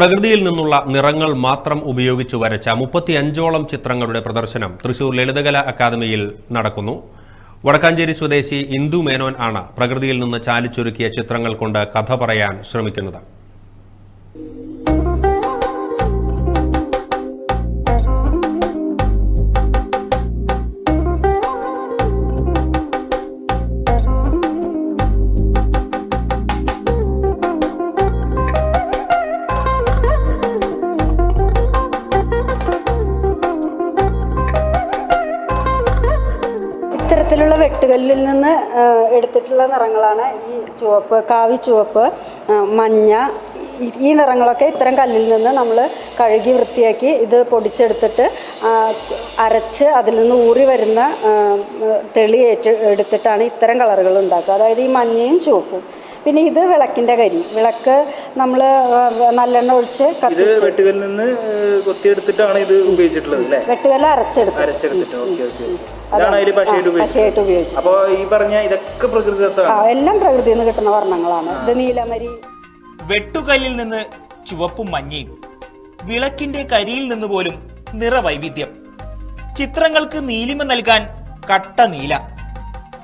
പ്രകൃതിയിൽ നിന്നുള്ള നിറങ്ങൾ മാത്രം ഉപയോഗിച്ച് വരച്ച മുപ്പത്തിയഞ്ചോളം ചിത്രങ്ങളുടെ പ്രദർശനം തൃശൂർ ലളിതകല അക്കാദമിയിൽ നടക്കുന്നു. വടക്കാഞ്ചേരി സ്വദേശി ഇന്ദു മേനോൻ ആണ് പ്രകൃതിയിൽ നിന്ന് ചാലിച്ചൊരുക്കിയ ചിത്രങ്ങൾ കൊണ്ട് കഥ പറയാൻ ശ്രമിക്കുന്നത്. വെട്ടുകല്ലിൽ നിന്ന് എടുത്തിട്ടുള്ള നിറങ്ങളാണ് ഈ ചുവപ്പ് കാവി ചുവപ്പ് മഞ്ഞ ഈ- നിറങ്ങളൊക്കെ ഇത്തരം കല്ലിൽ നിന്ന് നമ്മൾ കഴുകി വൃത്തിയാക്കി ഇത് പൊടിച്ചെടുത്തിട്ട് അരച്ച് അതിൽ നിന്ന് ഊറി വരുന്ന തെളി ഏറ്റ എടുത്തിട്ടാണ് ഇത്തരം കളറുകൾ ഉണ്ടാക്കുക. അതായത് ഈ മഞ്ഞയും ചുവപ്പും. പിന്നെ ഇത് വിളക്കിന്റെ കരി. വിളക്ക് നമ്മൾ നല്ലെണ്ണ ഒഴിച്ച് വെട്ടുകല്ലിൽ നിന്ന് കൊത്തിയെടുത്തിട്ടാണ് ഇത് ഉപയോഗിച്ചിട്ടുള്ളത് വെട്ടുകല്ല് അരച്ചെടുത്ത്. അരച്ചെടുത്തിട്ട്. Okay okay. പശയായിട്ട് ഉപയോഗിച്ചത്. പശയായിട്ട് ഉപയോഗിച്ചു അപ്പൊ ഈ പറഞ്ഞ ഇതൊക്കെ പ്രകൃതിദത്തമാണ്. എല്ലാം പ്രകൃതിയിൽ നിന്ന് കിട്ടുന്ന വർണങ്ങളാണ്. ഇത് നീലമരി. വെട്ടുകല്ലിൽ നിന്ന് ചുവപ്പും മഞ്ഞയും വിളക്കിന്റെ കരിയിൽ നിന്ന് പോലും നിറവൈവിധ്യം. ചിത്രങ്ങൾക്ക് നീലിമ നൽകാൻ കട്ട നീല.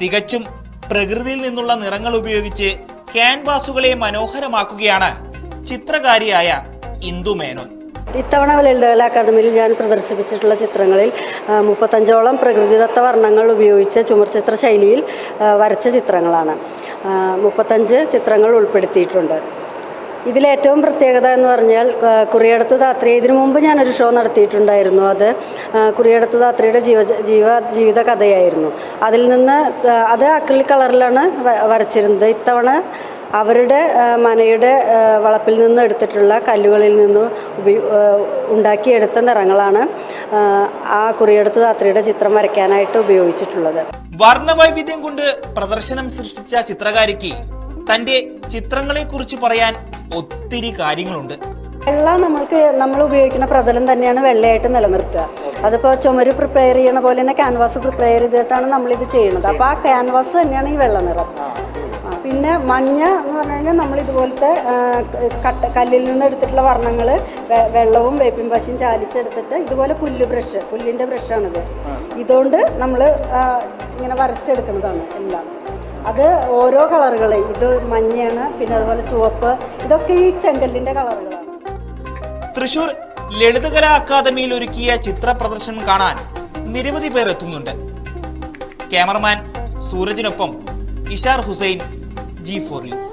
തികച്ചും പ്രകൃതിയിൽ നിന്നുള്ള നിറങ്ങൾ ഉപയോഗിച്ച് ക്യാൻവാസുകളെ മനോഹരമാക്കുകയാണ് ചിത്രകാരിയായ ഇന്ദു മേനോൻ ഇത്തവണ ലളിതകല അക്കാദമിയിൽ ഞാൻ പ്രദർശിപ്പിച്ചിട്ടുള്ള ചിത്രങ്ങളിൽ മുപ്പത്തഞ്ചോളം പ്രകൃതിദത്ത വർണങ്ങൾ ഉപയോഗിച്ച് ചുമർചിത്ര ശൈലിയിൽ വരച്ച ചിത്രങ്ങളാണ്. മുപ്പത്തഞ്ച് ചിത്രങ്ങൾ ഉൾപ്പെടുത്തിയിട്ടുണ്ട്. ഇതിലേറ്റവും പ്രത്യേകത എന്ന് പറഞ്ഞാൽ കുറിയടത്ത് താത്രി ഇതിനു മുമ്പ് ഞാനൊരു ഷോ നടത്തിയിട്ടുണ്ടായിരുന്നു അത് കുറിയടത്ത് താത്രിയുടെ ജീവ ജീവ ജീവിത കഥയായിരുന്നു. അതിൽ നിന്ന് അത് അക്രിലിക് കളറിലാണ് വരച്ചിരുന്നത്. ഇത്തവണ അവരുടെ മനയുടെ വളപ്പിൽ നിന്ന് എടുത്തിട്ടുള്ള കല്ലുകളിൽ നിന്നും ഉപയോ ഉണ്ടാക്കിയെടുത്ത നിറങ്ങളാണ് ആ, കുറിയെടുത്ത് ധാത്രിയുടെ ചിത്രം വരയ്ക്കാനായിട്ട് ഉപയോഗിച്ചിട്ടുള്ളത്. വർണവൈവിധ്യം കൊണ്ട് പ്രദർശനം സൃഷ്ടിച്ച ചിത്രകാരിക്ക് തന്റെ ചിത്രങ്ങളെ കുറിച്ച് പറയാൻ ഒത്തിരി കാര്യങ്ങളുണ്ട്. വെള്ള നമ്മൾക്ക് നമ്മൾ ഉപയോഗിക്കുന്ന പ്രതലം തന്നെയാണ് വെള്ളയായിട്ട് നിലനിർത്തുക. അതിപ്പോൾ ചുമര് പ്രിപ്പയർ ചെയ്യണ പോലെ തന്നെ ക്യാൻവാസ് പ്രിപ്പയർ ചെയ്തിട്ടാണ് നമ്മളിത് ചെയ്യുന്നത്. അപ്പോൾ ആ ക്യാൻവാസ് തന്നെയാണ് ഈ വെള്ള നിറം. പിന്നെ മഞ്ഞ എന്ന് പറഞ്ഞു കഴിഞ്ഞാൽ നമ്മൾ ഇതുപോലത്തെ കട്ട കല്ലിൽ നിന്ന് എടുത്തിട്ടുള്ള വർണങ്ങൾ വെള്ളവും വേപ്പിൻ പശയും ചാലിച്ചെടുത്തിട്ട് ഇതുപോലെ പുല്ല് ബ്രഷ് പുല്ലിന്റെ ബ്രഷാണിത്. ഇതുകൊണ്ട് നമ്മൾ ഇങ്ങനെ വരച്ചെടുക്കുന്നതാണ് എല്ലാം. അത് ഓരോ കളറുകൾ ഇത് മഞ്ഞയാണ് പിന്നെ അതുപോലെ ചുവപ്പ്. ഇതൊക്കെ ഈ ചെങ്കല്ലിന്റെ കളറുകളാണ്. തൃശൂർ ലളിതകലാ അക്കാദമിയിൽ ഒരുക്കിയ ചിത്ര പ്രദർശനം കാണാൻ നിരവധി പേർ എത്തുന്നുണ്ട്. ക്യാമറമാൻ സൂരജിനൊപ്പം ഇഷാർ ഹുസൈൻ G4E.